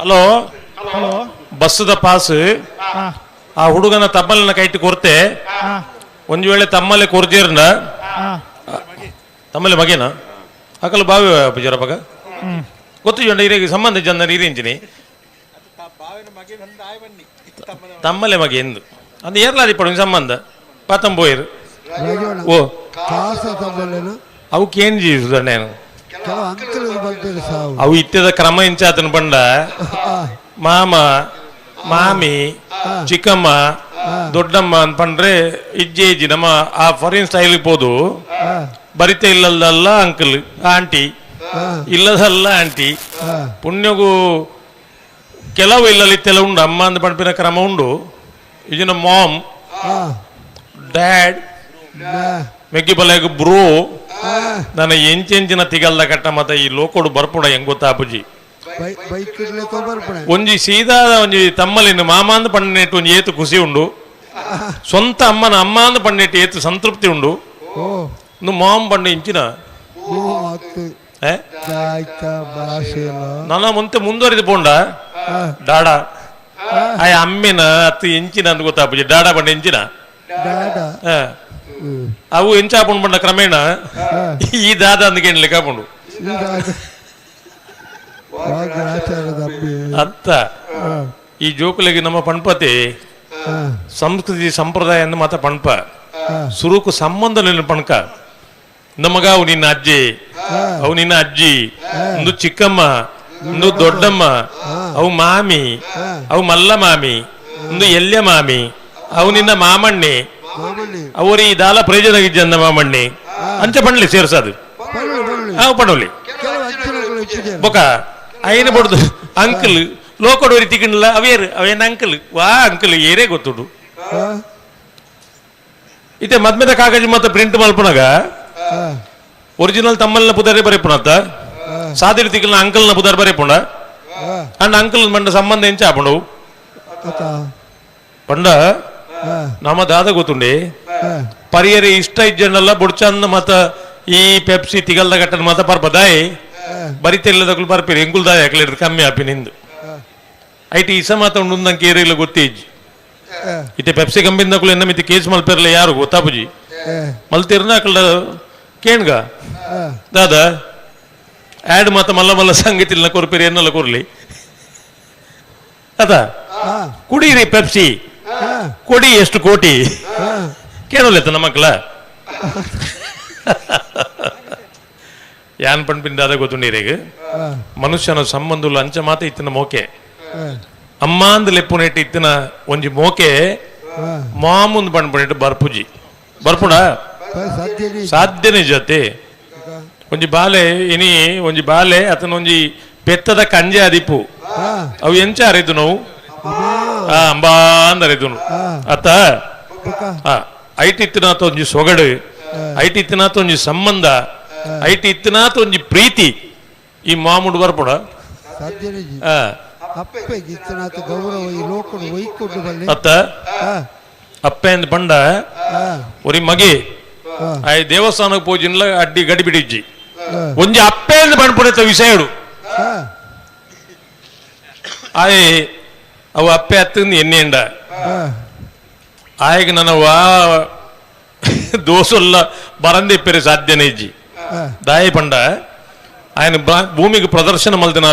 Hello? Hello? ಬಸ್ಸದ pass. ಆ ಹುಡುಗನ ತಮ್ಮಲಿನ kite ಕೊರ್ತೆ. ಒಂದು ವೇಳೆ ತಮ್ಮಲ್ಲಿ ಕೊರ್ದಿರನ ತಮ್ಮಲ್ಲಿ ಮಗೇನ? ಅಕಲ್ ಬಾವಿ ಬಜಾರ ಮಗ. ಹ್ಮ್. ಗೊತ್ತು ಜೊಂಡ ಇರಿಗೆ ಸಂಬಂಧ ಜನ ಇರಿಂಜಿನಿ ತಮ್ಮಲ್ಲೇ ಮಗ ಎಂದು. ಅದು ಏರ್ಲಾದಿ ಪಡ ಸಂಬಂಧ. ಪಾತಂ ಬೋಯರು ಓ. ಕಾಸ ತಮ್ಮಲ್ಲೇನು? ಅವಕ್ಕೆ ಏನ್ ಜೀವಿಸುದ ನಾನು ಕೆಲವು ಅಂಕಲ್ ಸಾವು. ಅವು ಇತ್ತದ ಕ್ರಮ ಇಂಚಾತನ ಬಂಡ ಮಾಮ ಮಾಮಿ ಚಿಕ್ಕಮ್ಮ ದೊಡ್ಡಮ್ಮ ಅನ್ಪಂಡ್ರೆ ಪಂಡ್ರೆ ಇಜ್ಜೆ ಇಜ್ಜಿ ನಮ್ಮ ಆ ಫಾರಿನ್ ಸ್ಟೈಲ್ ಹೋದು. ಬರಿತ ಇಲ್ಲದಲ್ಲ ಅಂಕಲ್ ಆಂಟಿ ಇಲ್ಲದಲ್ಲ ಆಂಟಿ ಪುಣ್ಯಗೂ ಕೆಲವು ಇಲ್ಲಲಿತ್ತೆಲ್ಲ ಉಂಡು. ಅಮ್ಮ ಅಂತ ಪಂಪಿನ ಕ್ರಮ ಉಂಡು. ಇದಿನ ಮಾಮ್ ಡ್ಯಾಡ್ ಮೆಗ್ಗಿ ಬಲೆಗ್ ಬ್ರೋ ನನ್ನ ಎಂಚೆಂಚಿನ ತಿಗಲ್ದ ಕಟ್ಟ ಮತ್ತೆ ಈ ಲೋಕೋಡು ಬರ್ಪುಡ ಹೆಂಗ್ ಗೊತ್ತಾ ಅಪ್ಪುಜಿ ಬೈ- ಬೈಕ್ ಇಡ್ಲಿಕ್ಕೆ ಬರ್ಪಣೆ ಒಂಜಿ ಸೀದಾ ಒಂಜಿ ತಮ್ಮಲಿನ ಮಾಮ ಅಂದ್ ಪಂಡಿನೆಟ್ಟು ಒಂಜಿ ಏತು ಖುಷಿ ಉಂಡು ಸ್ವಂತ ಅಮ್ಮನ ಅಮ್ಮ ಅಂದ್ ಪಂಡಿನೆಟ್ಟು ಏತು ಸಂತೃಪ್ತಿ ಉಂಡು ಓ ಇನ್ನು ಮಾಮ್ ಪಂಡ ಇಂಚಿನ ಓ ಮತ್ತು ಏ ಆಯ್ತ ಭಾಷೆ ಎಲ್ಲ ನನ್ನ ಮುಂತೆ ಮುಂದುವರಿದು ಪೋಂಡ ಆ, ಡಾಡ ಆಯ ಅಮ್ಮಿನ ಅತ್ತು ಎಂಚಿನ ಅಂತ ಗೊತ್ತಾ ಅಪ್ಪುಜಿ ಡಾಡ ಪಂಡ ಎಂಚಿನ ಡ್ಯಾಡ ಆ, ಹ್ಮ್. ಅವು ಎಂಚಾಪುಂಡು ಪಂಡ ಕ್ರಮೇಣ ಆ, ಈ ದಾದ ಅಂದ್ಕೆ ಲೆಕ್ಕ ಪುಂಡು ಈಗ ಅದು- ವಾಗ ಆಚಾರದ ಅಬ್ಬಿ ಅತ್ತ ಆ, ಈ ಜೋಕುಲಿಗೆ ನಮ್ಮ ಪಣ್ಪತಿ ಆ, ಸಂಸ್ಕೃತಿ ಸಂಪ್ರದಾಯ ಅಂದ್ ಮಾತ ಪಣ್ಪ ಆ, ಸುರುಕು ಸಂಬಂಧ ನಿನ್ನ ಪಣಕ ನಮಗ ಅವು ನಿನ್ನ ಅಜ್ಜಿ ಅವು ನಿನ್ನ ಅಜ್ಜಿ ಒಂದು ಚಿಕ್ಕಮ್ಮ ಒಂದು ದೊಡ್ಡಮ್ಮ ಅವು ಮಾಮಿ ಅವು ಮಲ್ಲ ಮಾಮಿ ಒಂದು ಎಲ್ಯ ಮಾಮಿ ಅವು ನಿನ್ನ ಮಾಮಣ್ಣಿ ಮಾಮಣ್ಣಿ ಅವರು ಈ ದಾಲ ಪ್ರಯೋಜನ ಮಾಮಣ್ಣಿ ಅಂಚ ಪಣ್ಲಿ ಸೇರ್ಸದು ಬರಲಿ ಬರಲಿ ಅವು ಪಡೋಲಿ ಕೆಲವು ಅಂಚನೆಗಳು ಇಟ್ಟಿದ್ದಾರೆ ಬೊಕ ಐನ ಬಡ್ದು ಅಂಕಲ್ ಲೋಕಡ್ ಒರಿ ತಿಕ್ಕಣಿಲ್ಲ ಅವೇರು ಅವೇನ ಅಂಕಲ್ ವಾ ಅಂಕಲ್ ಏರೇ ಗೊತ್ತುಡು ಆ, ಇತ್ತೆ ಮದ್ಮೆದ ಕಾಗಜಿ ಮತ್ತೆ ಪ್ರಿಂಟ್ ಮಲ್ಪನಾಗ ಆ, ಒರಿಜಿನಲ್ ತಮ್ಮಲ್ನ ಪುದಾರೆ ಬರೆಪುಣತ್ತ ಆ, ಸಾದಿರಿ ತಿಕ್ಕಲ್ನ ಅಂಕಲ್ನ ಪುದಾರ್ ಬರೆಪುಂಡ ಆ, ಅಂಡ್ ಅಂಕಲ್ ಮಂಡ ಸಂಬಂಧ ಎಂಚ ಆಪುಂಡು ಅತ್ತ ಪಂಡ ಆ, ನಮ್ಮ ದಾದ ಗೊತ್ತುಂಡಿ? ಪರಿಯರೆ ಇಷ್ಟ ಇಜ್ಜನಲ್ಲ ಬುಡ್ಚಂದ ಮತ ಈ ಪೆಪ್ಸಿ ತಿಗಲ್ದ ಗಟ್ಟನ ಮತ ಪರ್ಬದಾಯಿ ಬರಿತೆಲ್ಲದಕ್ಕೂ ಬರ್ಪಿರಿ ಎಂಗುಲ್ದಾಯ ಯಾಕಲಿಡ್ದು ಕಮ್ಮಿ ಆಪಿ ನಿಂದು. ಐಟಿ ಇಸ ಮಾತ ಉಂಡು ಏರಿಲ್ಲ ಗೊತ್ತಿಜ್ಜಿ ಇತ್ತೆ ಪೆಪ್ಸಿ ಕಂಬಿಂದಕ್ಕೂ ಎನ್ನ ಮಿತಿ ಕೇಸ್ ಮಲ್ಪಿರಲ್ಲ ಯಾರು ಗೊತ್ತಾಪುಜಿ ಆ, ಮಲ್ತಿರ್ನ ಅಕಲ್ದ ಕೇಣ್ಗ? ದಾದ ಆಡ್ ಮಾತ ಮಲ್ಲ ಮಲ್ಲ ಸಂಗತಿಲ್ಲ ಕೊರ್ಪಿರಿ ಎನ್ನಲ್ಲ ಕೊರ್ಲಿ. ಅದ ಕುಡೀರಿ ಪೆಪ್ಸಿ ಕೊಡಿ ಎಷ್ಟು ಕೋಟಿ? ಕೇಳೋಲೆತ್ತ ನಮ್ಮ ಮಕ್ಕಳ ಯಾನ್ ಪಣ್ಪಿಂದ ಅದ ಗೊತ್ತುಂಡೀರೇಗ ಮನುಷ್ಯನ ಸಂಬಂಧುಲು ಅಂಚ ಮಾತ ಇತ್ತಿನ ಮೋಕೆ. ಅಮ್ಮ ಅಂದ್ ಲೆಪ್ಪುನೆಟ್ಟು ಇತ್ತಿನ ಒಂಜಿ ಮೋಕೆ. ಮಾಮುಂದ್ ಪಣ್ಪುನೆಟ್ಟು ಬರ್ಪುಜಿ. ಬರ್ಪುಡ ಸಾಧ್ಯನೆ ಜೊತೆ. ಒಂಜಿ ಬಾಲೆ ಇನಿ ಒಂಜಿ ಬಾಲೆ ಅತನ ಒಂಜಿ ಪೆತ್ತದ ಕಂಜೆ ಅದಿಪ್ಪು ಅವು ಎಂಚ ಅರಿದು ನಾವು? ಅಂಬಾ ಅಂದ್ ಅರಿದು ಆ, ಅತ್ತ ಐಟಿ ಇತ್ತಿನಾಥ ಒಂಜಿ ಸೊಗಡು ಐಟಿ ಇತ್ತಿನಾತ ಒಂಜಿ ಸಂಬಂಧ ಐಟಿ ಇತ್ತಿನಾತ ಒಂಜಿ ಪ್ರೀತಿ ಈ ಮಾಮುಡು ಬರ್ಪುಡ. ಅತ್ತ ಅಪ್ಪೆ ಅಂದ್ ಪಂಡ ಒರಿ ಮಗಿ ಆಯ್ ದೇವಸ್ಥಾನಕ್ಕೆ ಪೋಜಿನ್ಲ ಅಡ್ಡಿ ಗಡಿಬಿಡಿಜ್ಜಿ. ಒಂಜಿ ಅಪ್ಪೆ ಅಂದ್ ಪಣ್ಪುಣಿತ ವಿಷಯಡು ಆಯ್ ಅವು ಅಪ್ಪೆ ಹತ್ತಿಂದ ಎಣ್ಣೆಂಡ ಆ, ಆಯ್ಗ ನನ್ನ ವಾ ದೋಸಲ್ಲ ಬರಂದಿಪ್ಪರೆ ಸಾಧ್ಯನೇ ಇಜ್ಜಿ ಆ, ದಾಯಿ ಪಂಡ ఆయన ಬ- ಭೂಮಿಗೆ ಪ್ರದರ್ಶನ ಮಲ್ದಿನ